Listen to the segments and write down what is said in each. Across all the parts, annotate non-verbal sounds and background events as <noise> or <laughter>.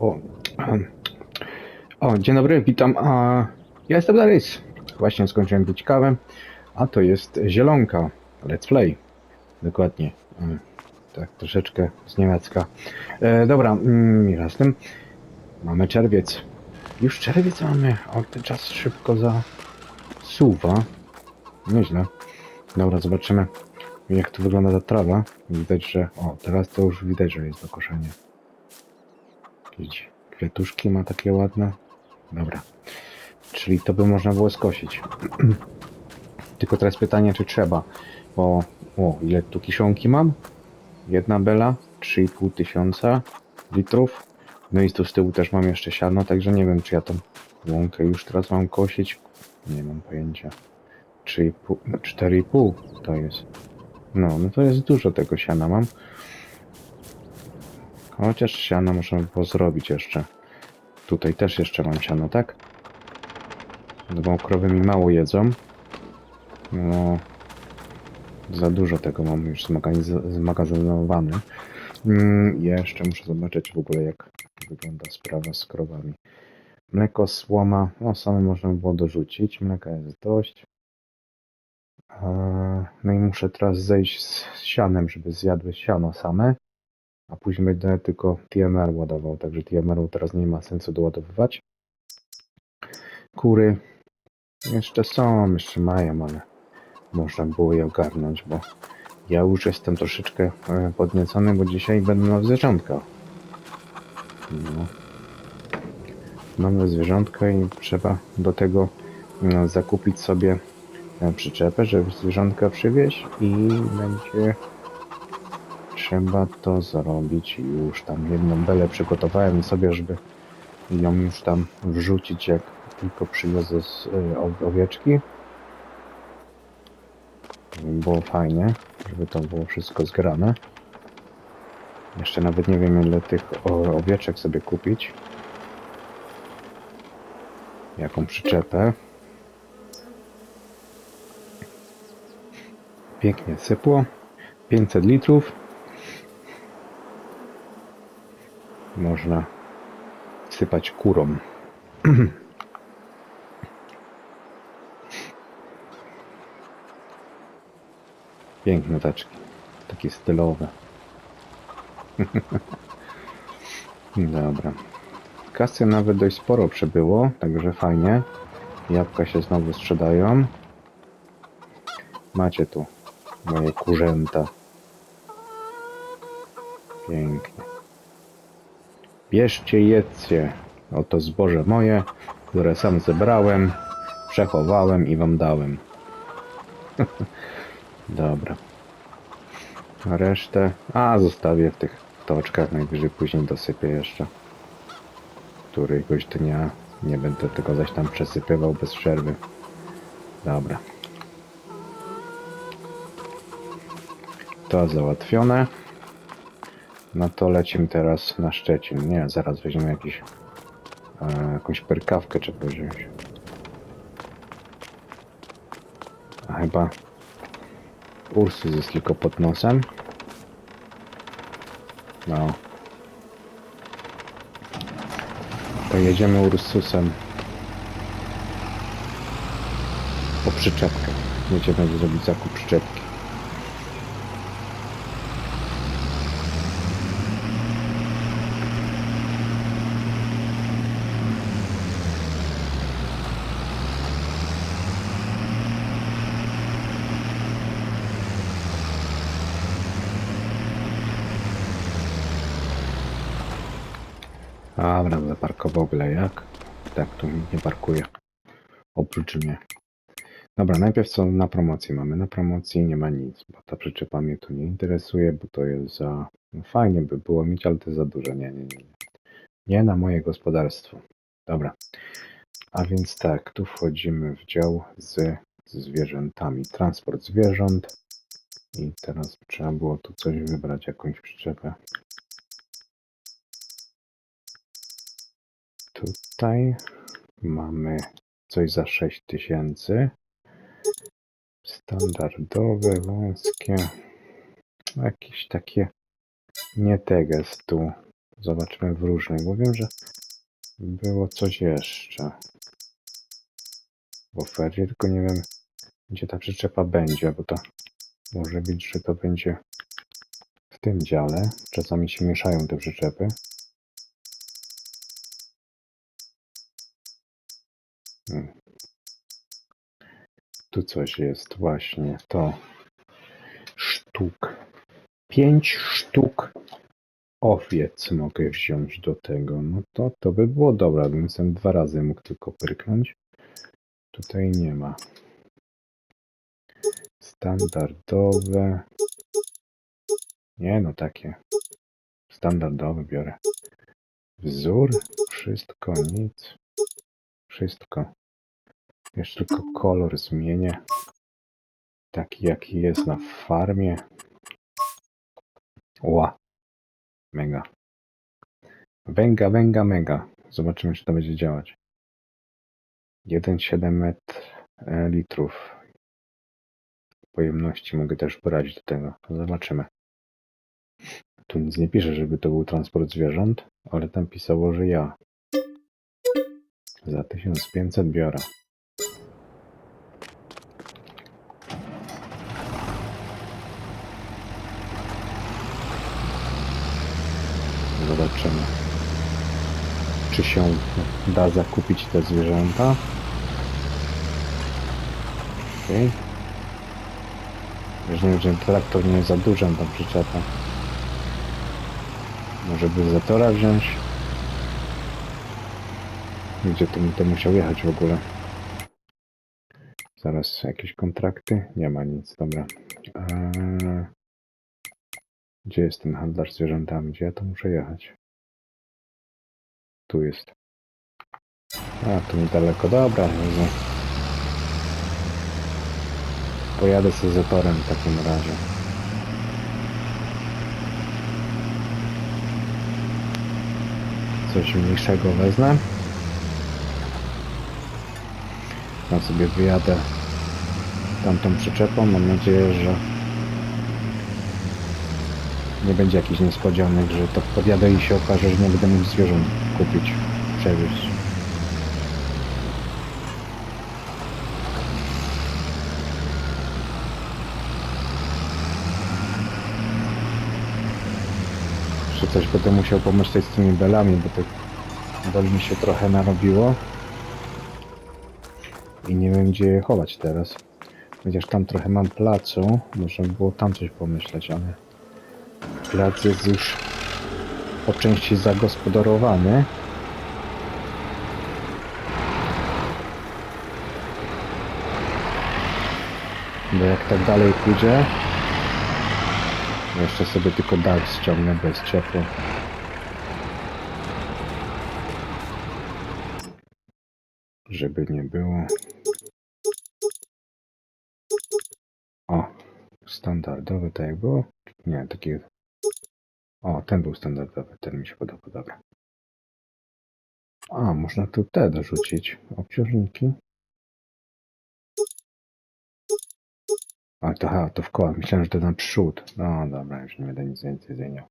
O, o dzień dobry, witam. A, ja jestem Darys. Właśnie skończyłem pić kawę, a to jest zielonka. Let's play. Dokładnie. Mm, Tak, troszeczkę z niemiecka. E, dobra, mm, mira z tym. Mamy czerwiec. Już czerwiec mamy, o ten czas szybko zasuwa. Nieźle. Dobra, zobaczymy jak tu wygląda ta trawa. Widać, że... O, teraz to już widać, że jest do koszenia. Jakieś kwiatuszki ma takie ładne. Dobra. Czyli to by można było skosić. <clears throat> Tylko teraz pytanie, czy trzeba. Bo... O, ile tu kiszonki mam? Jedna bela, 3,5 tysiąca litrów. No i tu z tyłu też mam jeszcze siano, także nie wiem, czy ja tą łąkę już teraz mam kosić. Nie mam pojęcia. 3,5, 4,5 to jest. No, no to jest dużo tego siana mam. Chociaż siano by było zrobić jeszcze. Tutaj też jeszcze mam siano, tak? No bo krowy mi mało jedzą. No, za dużo tego mam już zmagazynowane. Mm, jeszcze muszę zobaczyć w ogóle jak wygląda sprawa z krowami. Mleko, słoma, no same można by było dorzucić. Mleka jest dość. Eee, No i muszę teraz zejść z sianem, żeby zjadły siano same. A później będę tylko TMR ładował, także TMR-u teraz nie ma sensu doładowywać. Kury jeszcze są, jeszcze mają, ale można było je ogarnąć, bo ja już jestem troszeczkę e, podniecony, bo dzisiaj będę miał zwierzątka. No. Mamy zwierzątka i trzeba do tego no, zakupić sobie e, przyczepę, żeby zwierzątka przywieźć i będzie trzeba to zrobić. Już tam jedną belę przygotowałem sobie, żeby ją już tam wrzucić jak tylko przywiozę z y, owieczki. Było fajnie, żeby to było wszystko zgrane. Jeszcze nawet nie wiem ile tych owieczek sobie kupić. Jaką przyczepę. Pięknie sypło. 500 litrów można sypać kurą. <clears throat> Piękne taczki. Takie stylowe. <laughs> Dobra. Kasy nawet dość sporo przybyło, także fajnie. Jabłka się znowu sprzedają. Macie tu moje kurzęta. Pięknie. Bierzcie, jedzcie. Oto zboże moje, które sam zebrałem, przechowałem i wam dałem. <laughs> Dobra. A resztę... A, zostawię w tych toczkach, najwyżej później dosypię jeszcze. Któregoś dnia nie będę tego zaś tam przesypywał bez przerwy. Dobra. To załatwione. No to lecimy teraz na Szczecin. Nie, zaraz weźmiemy jakiś, e, jakąś perkawkę trzeba wziąć. A chyba Ursus jest tylko pod nosem. No. To jedziemy Ursusem. Po przyczepkę. Jedziemy zrobić zakup przyczepki. Dobra, zaparkował byle jak. Tak, tu nikt nie parkuje. Oprócz mnie. Najpierw co na promocji mamy. Na promocji nie ma nic, bo ta przyczepa mnie tu nie interesuje, bo to jest za... No fajnie by było mieć, ale to za dużo. Nie, nie, nie. Nie, nie na moje gospodarstwo. Dobra. A więc tak, tu wchodzimy w dział z, z zwierzętami. Transport zwierząt. I teraz trzeba było tu coś wybrać, jakąś przyczepę. Tutaj mamy coś za 6000. Standardowe, wąskie. Jakieś takie nie teges tu. Zobaczymy w różnych, bo wiem, że było coś jeszcze w ofercie, tylko nie wiem, gdzie ta przyczepa będzie, bo to może być, że to będzie w tym dziale. Czasami się mieszają te przyczepy. Hmm. Tu coś jest właśnie, to sztuk. Pięć sztuk owiec mogę wziąć do tego. No to, to by było dobre, bym sam dwa razy mógł tylko pyrknąć. Tutaj nie ma. Standardowe. Nie no, takie. Standardowe biorę. Wzór, wszystko, nic. Wszystko. Jeszcze tylko kolor zmienię. Taki jaki jest na farmie. Ła. Mega. Węga, węga, mega. Zobaczymy, czy to będzie działać. 1,7 metr e, litrów pojemności mogę też brać do tego. Zobaczymy. Tu nic nie pisze, żeby to był transport zwierząt, ale tam pisało, że ja. Za 1500 biorę. Zobaczymy, czy się da zakupić te zwierzęta. Okej. Nie wiem, czy traktor nie jest za dużą tą przyczepę. Może by zatora wziąć? Gdzie to bym to musiał jechać w ogóle? Zaraz jakieś kontrakty? Nie ma nic, dobra. Eee, Gdzie jest ten handlarz zwierzętami? Gdzie ja to muszę jechać? Tu jest. A, tu niedaleko. Dobra, Jezu. Pojadę sobie zatorem w takim razie. Coś mniejszego wezmę. Ja sobie wyjadę tamtą przyczepą. Mam nadzieję, że nie będzie jakichś niespodzianek, że to podjadę i się okaże, że nie będę mógł zwierząt kupić, przewieźć. Jeszcze coś będę musiał pomyśleć z tymi belami, bo tych beli mi się trochę narobiło. I nie wiem gdzie je chować teraz. Chociaż tam trochę mam placu, można by było tam coś pomyśleć, ale plac jest już po części zagospodarowany. Bo jak tak dalej pójdzie, jeszcze sobie tylko dach ściągnę bez ciepła. Żeby nie było. O, standardowy tak było? Nie, taki... O, ten był standardowy, ten mi się podoba, dobra. A, można tu te dorzucić. Obciążniki. A, to, aha, to w koła. Myślałem, że to na przód. No dobra, już nie będę nic więcej zmieniał.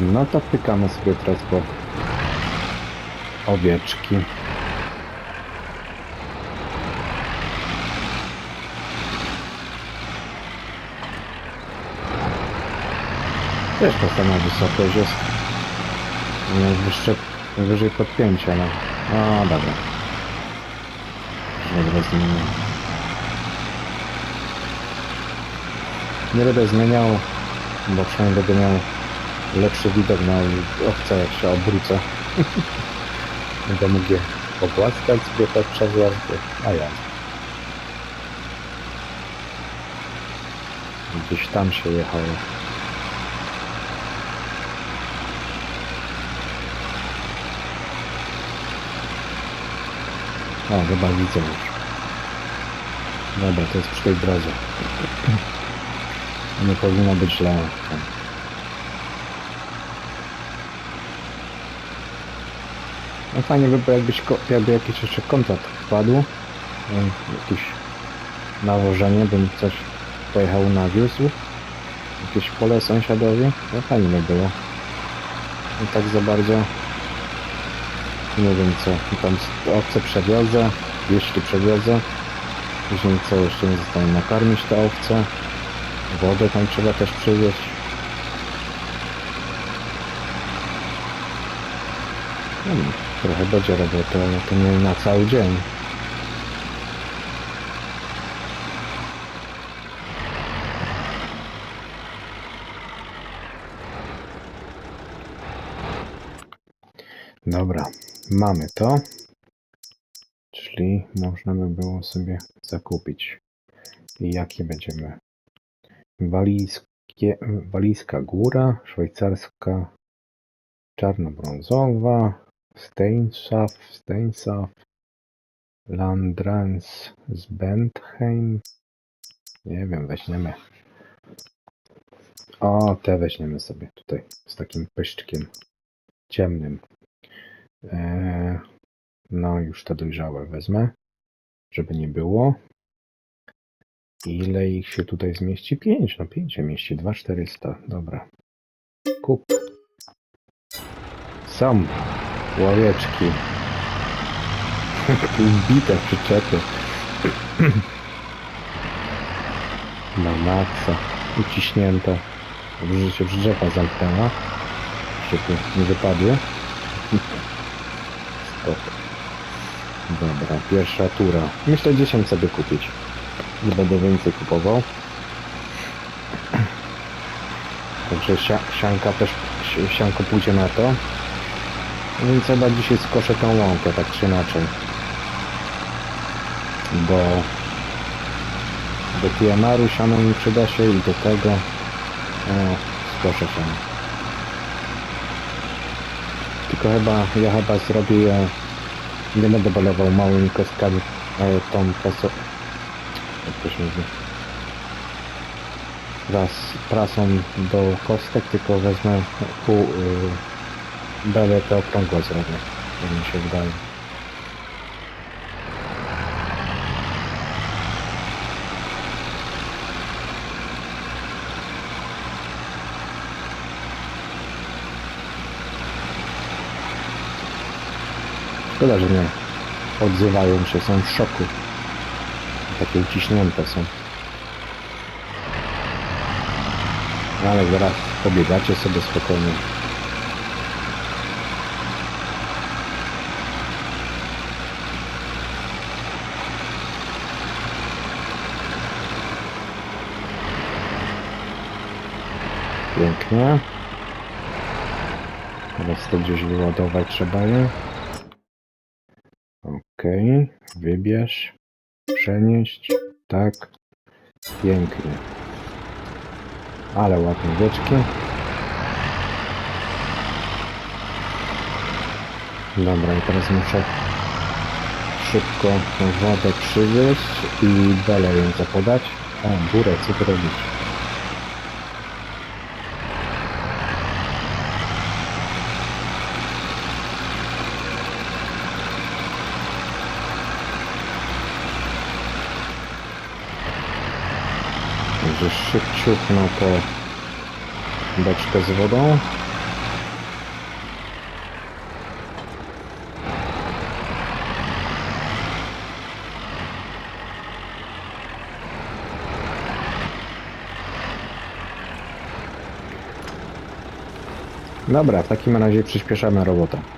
No to pykamy sobie teraz po owieczki. Też ta sama wysokość jest. Najwyższe, wyżej podpięcia, no. No dobra. Nie będę zmieniał. Nie będę zmieniał, bo przynajmniej będę miał lepszy widok na owce, jak się obrócę. <laughs> będę mógł je pogłaskać sobie podczas jazdy, a ja. Gdzieś tam się jechało. O, chyba widzę już. Dobra, to jest przy tej drodze. Nie powinno być źle. No fajnie by było jakbyś, jakby jakiś jeszcze kontrakt wpadł. em, Jakiś nawożenie, bym coś pojechał nawiózł. Jakieś pole sąsiadowi, no fajnie by było. I tak za bardzo nie wiem co, tam owce przewiozę, jeśli przewiozę. Później co jeszcze nie zostanie nakarmić te owce. Wodę tam trzeba też przywieźć. No, trochę będzie roboty, ale to nie na cały dzień. Dobra, mamy to. Czyli można by było sobie zakupić. I jakie będziemy? Walizkie, walizka góra, szwajcarska czarnobrązowa, Steinsaf, Steinsaf, Landrans z Bentheim. Nie wiem, weźmiemy. O, te weźmiemy sobie tutaj z takim pyszczkiem ciemnym. Eee, no, już te dojrzałe wezmę, żeby nie było. Ile ich się tutaj zmieści? 5, no 5 się mieści, 2400, dobra. Kup. Są łowieczki. Wbite <laughs> w przyczepy. <clears throat> Na maksa. Uciśnięte. Dobrze, że się przyczepa zamknęła. Żeby nie wypadły. <laughs> Dobra, pierwsza tura. Myślę 10 sobie kupić. Nie będę więcej kupował. Także sia- sianka też, si- sianko pójdzie na to. Więc chyba dzisiaj skoszę tą łąkę, tak czy inaczej. Bo do TMR-u siano mi przyda się i do tego o, skoszę siano. Tylko chyba, ja chyba zrobię je, nie będę balował małymi kostkami, ale tą kasą, jak to się mówi, raz prasą do kostek, tylko wezmę pół, yy, belę te okrągłe zrobię, jak mi się wydaje. Szkoda, że nie odzywają się, są w szoku. Takie uciśnięte są. Ale zaraz pobiegacie sobie spokojnie. Pięknie. Teraz to gdzieś wyładować trzeba je. Wybierz, przenieść, tak, pięknie. Ale ładne wieczki. Dobra, i teraz muszę szybko wodę przywieźć i belę ją zapodać. O, burę, co? Szybciutno po beczkę z wodą. Dobra, w takim razie przyspieszamy robotę.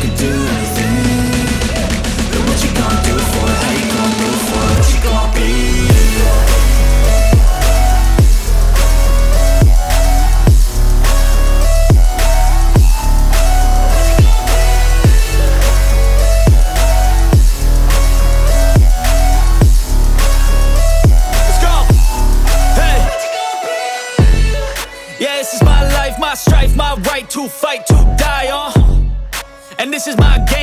do for? How you gon' do it for? What you gonna be?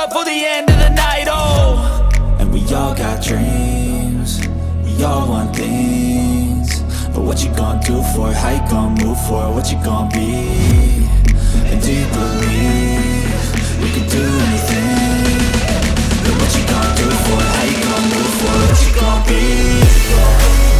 nightclub for the end of the night. Oh, and we all got dreams. We all want things. But what you gonna do for it? How you gonna move for it? What you gonna be? And do you believe you can do anything? But what you gonna do for it? How you gonna move for it? What you gonna be?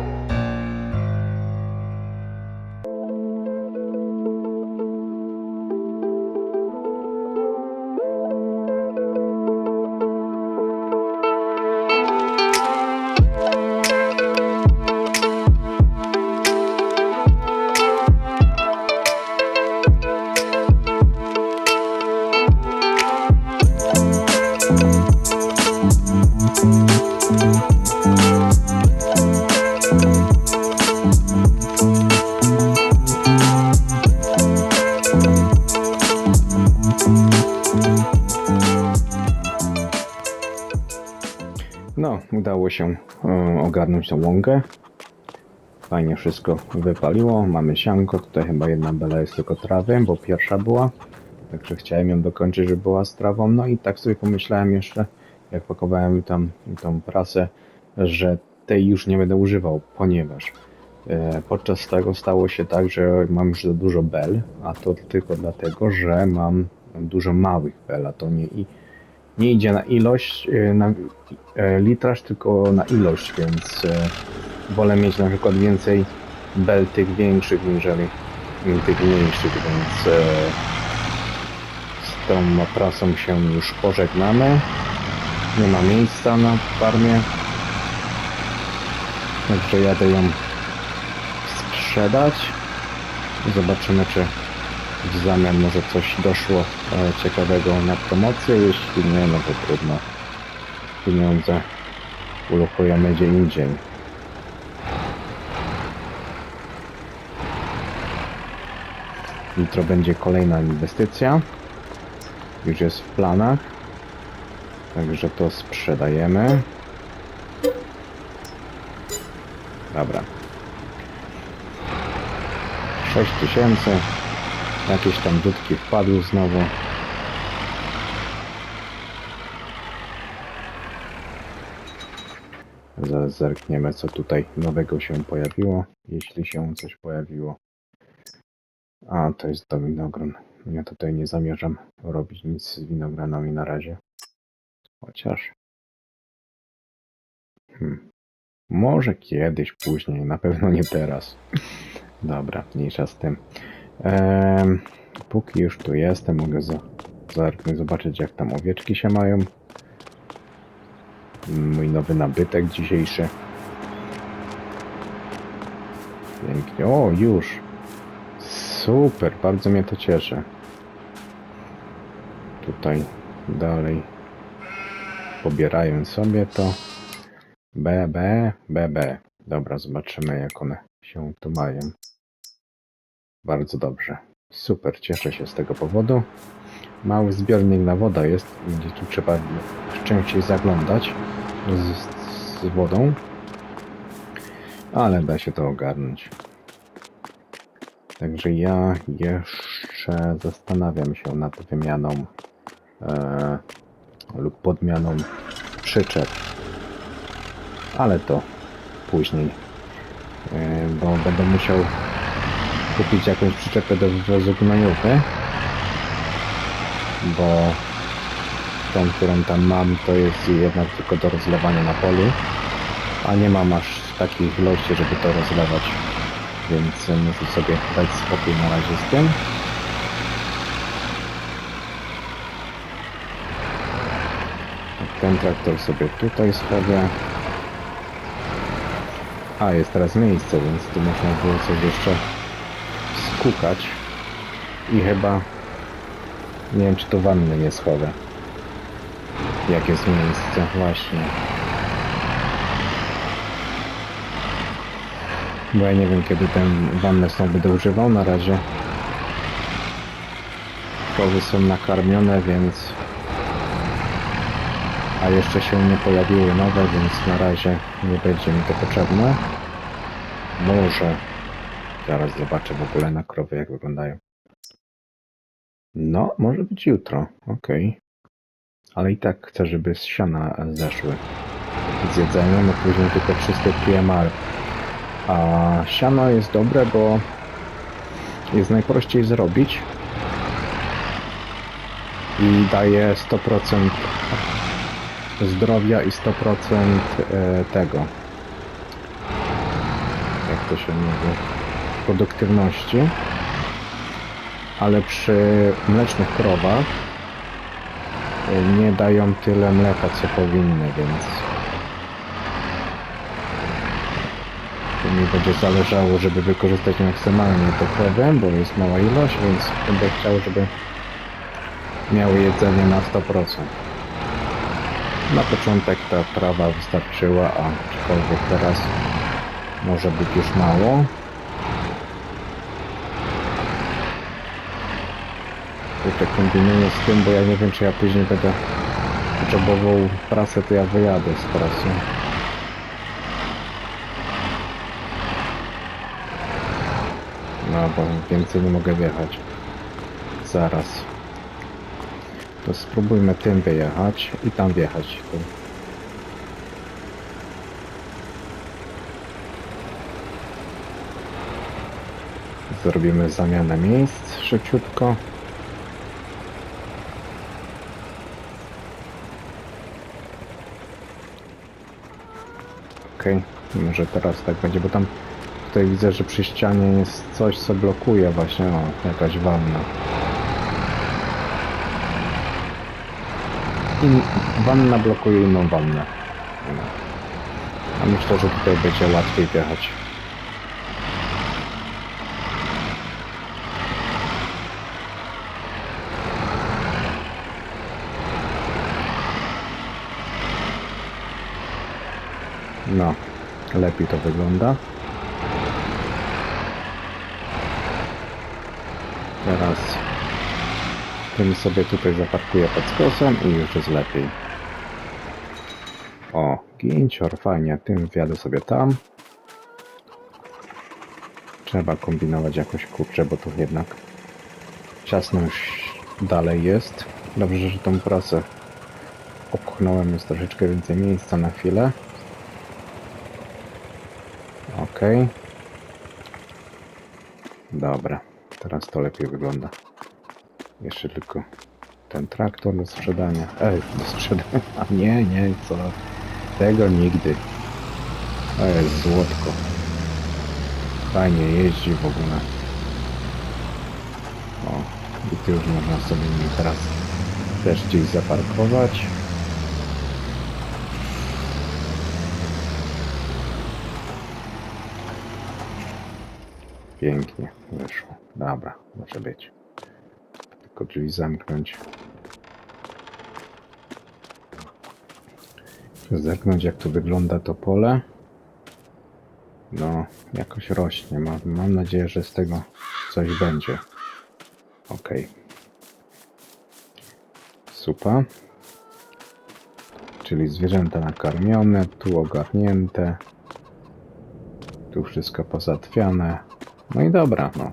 udało się e, ogarnąć tą łąkę. Fajnie wszystko wypaliło. Mamy sianko. Tutaj chyba jedna bela jest tylko trawy, bo pierwsza była. Także chciałem ją dokończyć, żeby była z trawą. No i tak sobie pomyślałem jeszcze, jak pakowałem tam tą prasę, że tej już nie będę używał, ponieważ e, podczas tego stało się tak, że mam już za dużo bel, a to tylko dlatego, że mam dużo małych bel, a to nie, i, nie idzie na ilość, e, na e, litraż, tylko na ilość, więc e, wolę mieć na przykład więcej bel tych większych, niżeli tych mniejszych, więc z tą prasą się już pożegnamy. Nie ma miejsca na farmie. Także jadę ją sprzedać. Zobaczymy, czy w zamian może coś doszło e, ciekawego na promocję. Jeśli nie, no to trudno. Pieniądze ulochujemy gdzie indziej. Jutro będzie kolejna inwestycja. Już jest w planach. Także to sprzedajemy. Dobra. 6000. Jakieś tam dudki wpadły znowu. Zaraz zerkniemy co tutaj nowego się pojawiło. Jeśli się coś pojawiło. A, to jest do winogron. Ja tutaj nie zamierzam robić nic z winogronami na razie. Chociaż. Hmm. Może kiedyś, później, na pewno nie teraz. Dobra, mniejsza z tym. Ehm, póki już tu jestem, mogę za, zerknąć, zobaczyć jak tam owieczki się mają. Mój nowy nabytek dzisiejszy. Pięknie. O, już. Super, bardzo mnie to cieszy. Tutaj dalej pobierają sobie to. BB, BB. Dobra, zobaczymy jak one się tu mają. Bardzo dobrze. Super, cieszę się z tego powodu. Mały zbiornik na wodę jest, gdzie tu trzeba częściej zaglądać z, z wodą. Ale da się to ogarnąć. Także ja jeszcze zastanawiam się nad wymianą e, lub podmianą przyczep. Ale to później. E, bo będę musiał kupić jakąś przyczepę do wywozu gnojowy. Bo tą, którą tam mam, to jest jednak tylko do rozlewania na polu. A nie mam aż takich ilości, żeby to rozlewać więc muszę sobie dać spokój na razie z tym. Ten traktor sobie tutaj schodzę. A, jest teraz miejsce, więc tu można było coś jeszcze skukać. I chyba nie wiem, czy to wanny nie schowę. Jak jest miejsce, właśnie. Bo ja nie wiem kiedy ten wannę są będę używał na razie. Krowy są nakarmione, więc... A jeszcze się nie pojawiły nowe, więc na razie nie będzie mi to potrzebne. Może... Zaraz zobaczę w ogóle na krowy jak wyglądają. No, może być jutro, okej. Ale i tak chcę, żeby z siana zeszły z jedzeniem, no później tylko czysty PMR. A siano jest dobre, bo jest najprościej zrobić i daje 100% zdrowia i 100% e, tego jak to się mówi produktywności ale przy mlecznych krowach e, nie dają tyle mleka co powinny, więc to mi będzie zależało, żeby wykorzystać maksymalnie to krowę, bo jest mała ilość, więc będę chciał, żeby miały jedzenie na 100%. Na początek ta trawa wystarczyła, a aczkolwiek teraz może być już mało. Tutaj kombinuję z tym, bo ja nie wiem, czy ja później będę potrzebował prasę, to ja wyjadę z prasą. No, bo więcej nie mogę wjechać. Zaraz. To spróbujmy tym wyjechać i tam wjechać. Zrobimy zamianę miejsc szybciutko. Okej, może teraz tak będzie, bo tam tutaj widzę, że przy ścianie jest coś, co blokuje właśnie, o, jakaś wanna. In, wanna blokuje inną wannę. No. A myślę, że tutaj będzie łatwiej wjechać. No, lepiej to wygląda. Teraz tym sobie tutaj zaparkuję pod skosem i już jest lepiej. O, gincior, fajnie, tym wjadę sobie tam. Trzeba kombinować jakoś, kurczę, bo tu jednak ciasno już dalej jest. Dobrze, że tą prasę opchnąłem, jest troszeczkę więcej miejsca na chwilę. Okej. Dobra, teraz to lepiej wygląda. Jeszcze tylko ten traktor do sprzedania. Ej, do sprzedania. <laughs> Nie, nie, co? Tego nigdy. To jest złotko. Fajnie jeździ w ogóle. O, i tu już można sobie teraz też gdzieś zaparkować. Pięknie wyszło. Dobra, może być. Tylko drzwi zamknąć. Zerknąć jak tu wygląda to pole. No, jakoś rośnie. Mam, mam nadzieję, że z tego coś będzie. Ok. Supa. Czyli zwierzęta nakarmione, tu ogarnięte. Tu wszystko pozatwiane. No i dobra, no.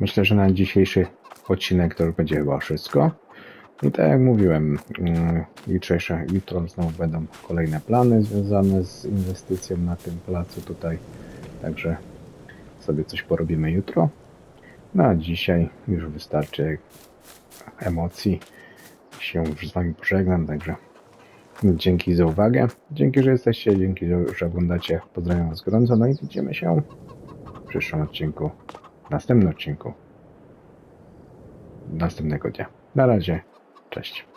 Myślę, że na dzisiejszy odcinek to już będzie chyba wszystko. I tak jak mówiłem, mm, jutrzejsze, jutro znowu będą kolejne plany związane z inwestycją na tym placu tutaj. Także sobie coś porobimy jutro. No a dzisiaj już wystarczy emocji. Się już z Wami pożegnam, także dzięki za uwagę. Dzięki, że jesteście, dzięki, że- oglądacie. Pozdrawiam Was gorąco, no i widzimy się w przyszłym odcinku, następnym odcinku następnego dnia. Na razie, cześć.